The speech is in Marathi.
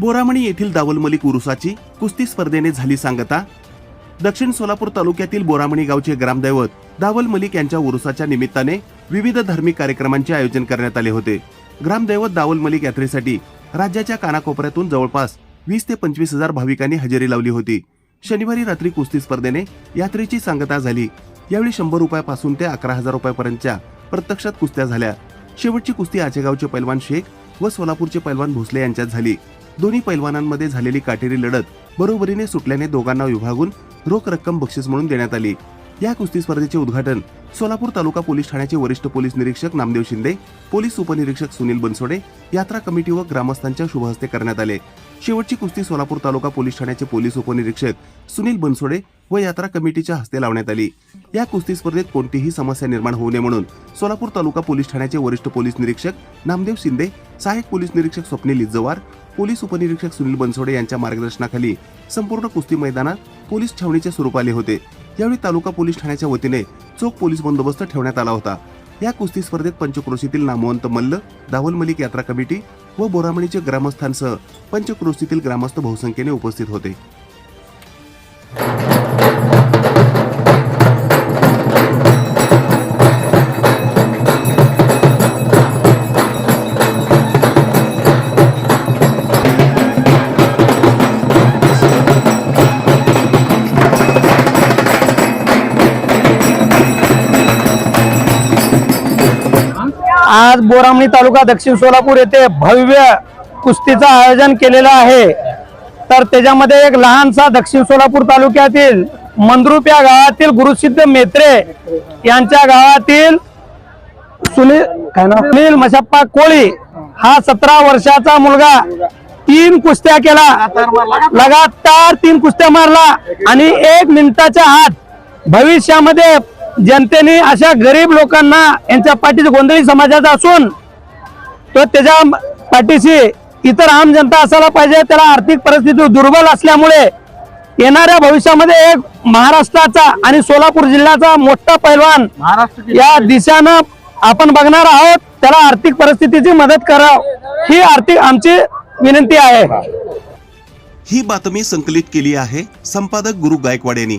बोरामणी येथील दावल मलिक उरुसाची कुस्ती स्पर्धेने झाली सांगता दक्षिण सोलापूर तालुक्यातील बोरामणी गावचे ग्रामदैवत दावल मलिक यांच्या उरुसाच्या निमित्ताने विविध धार्मिक कार्यक्रमांचे आयोजन करण्यात आले होते. ग्रामदैवत दावल मलिक यात्रेसाठी राज्याच्या कानाकोपऱ्यातून जवळपास वीस ते पंचवीस हजार भाविकांनी हजेरी लावली होती. शनिवारी रात्री कुस्ती स्पर्धेने यात्रेची सांगता झाली. यावेळी शंभर रुपयापासून ते अकरा हजार रुपयापर्यंतच्या प्रत्यक्षात कुस्त्या झाल्या. शेवटची कुस्ती आचेगावचे पैलवान शेख व सोलापूरचे पैलवान भोसले यांच्यात झाली. दोन्ही पैलवानांमध्ये झालेली काटेरी लढत बरोबरीने सुटल्याने दोघांना विभागून रोख रक्कम बक्षीस म्हणून देण्यात आली. या कुस्ती स्पर्धेचे उद्घाटन सोलापूर तालुका पोलीस ठाण्याचे वरिष्ठ पोलीस निरीक्षक नामदेव शिंदे पोलीस उपनिरीक्षक सुनील बनसोडे यात्रा कमिटी व ग्रामस्थांच्या शुभहस्ते करण्यात आले. शेवटची कुस्ती सोलापूर तालुका पोलीस ठाण्याचे पोलीस उपनिरीक्षक सुनील बनसोडे व यात्रा कमिटीच्या हस्ते लावण्यात आली. या कुस्ती स्पर्धेत कोणतीही समस्या निर्माण होऊ नये म्हणून सोलापूर तालुका पोलीस ठाण्याचे वरिष्ठ पोलीस निरीक्षक नामदेव शिंदे सहाय्यक पोलीस निरीक्षक स्वप्नील लिज्जवार पोलीस उपनिरीक्षक सुनील बनसोडे यांच्या मार्गदर्शनाखाली संपूर्ण कुस्ती मैदानात पोलीस छावणीचे स्वरूप आले होते. यावेळी तालुका पोलीस ठाण्याच्या वतीने चोख पोलीस बंदोबस्त ठेवण्यात आला होता. या कुस्ती स्पर्धेत पंचक्रोशीतील नामवंत मल्ल दावल मलिक यात्रा कमिटी व बोरामणीचे ग्रामस्थांसह पंचक्रोशीतील ग्रामस्थ बहुसंख्येने उपस्थित होते. आज बोरामणी तालुका दक्षिण सोलापूर येथे भव्य कुस्तीचं आयोजन केलेलं आहे. तर त्याच्यामध्ये एक लहानसा दक्षिण सोलापूर तालुक्यातील मंद्रुप या गावातील गुरुसिद्ध मेत्रे यांच्या गावातील सुनील काय ना सुनील मशप्पा कोळी हा सतरा वर्षाचा मुलगा तीन कुस्त्या केला. लगातार तीन कुस्त्या मारला आणि एक मिनिटाच्या आत भविष्यामध्ये जनतेने अशा गरीब लोकांना यांच्या पाठीशी गोंधळी समाजाचा असून तो त्याच्या पाठीशी इतर आम जनता असायला पाहिजे त्याला आर्थिक परिस्थिती दुर्बल असल्यामुळे येणाऱ्या भविष्यामध्ये एक महाराष्ट्राचा आणि सोलापूर जिल्ह्याचा मोठा पैलवान या दिशेनं आपण बघणार आहोत त्याला आर्थिक परिस्थितीची मदत कराव ही आर्थिक आमची विनंती आहे. ही बातमी संकलित केली आहे संपादक गुरु गायकवाड यांनी.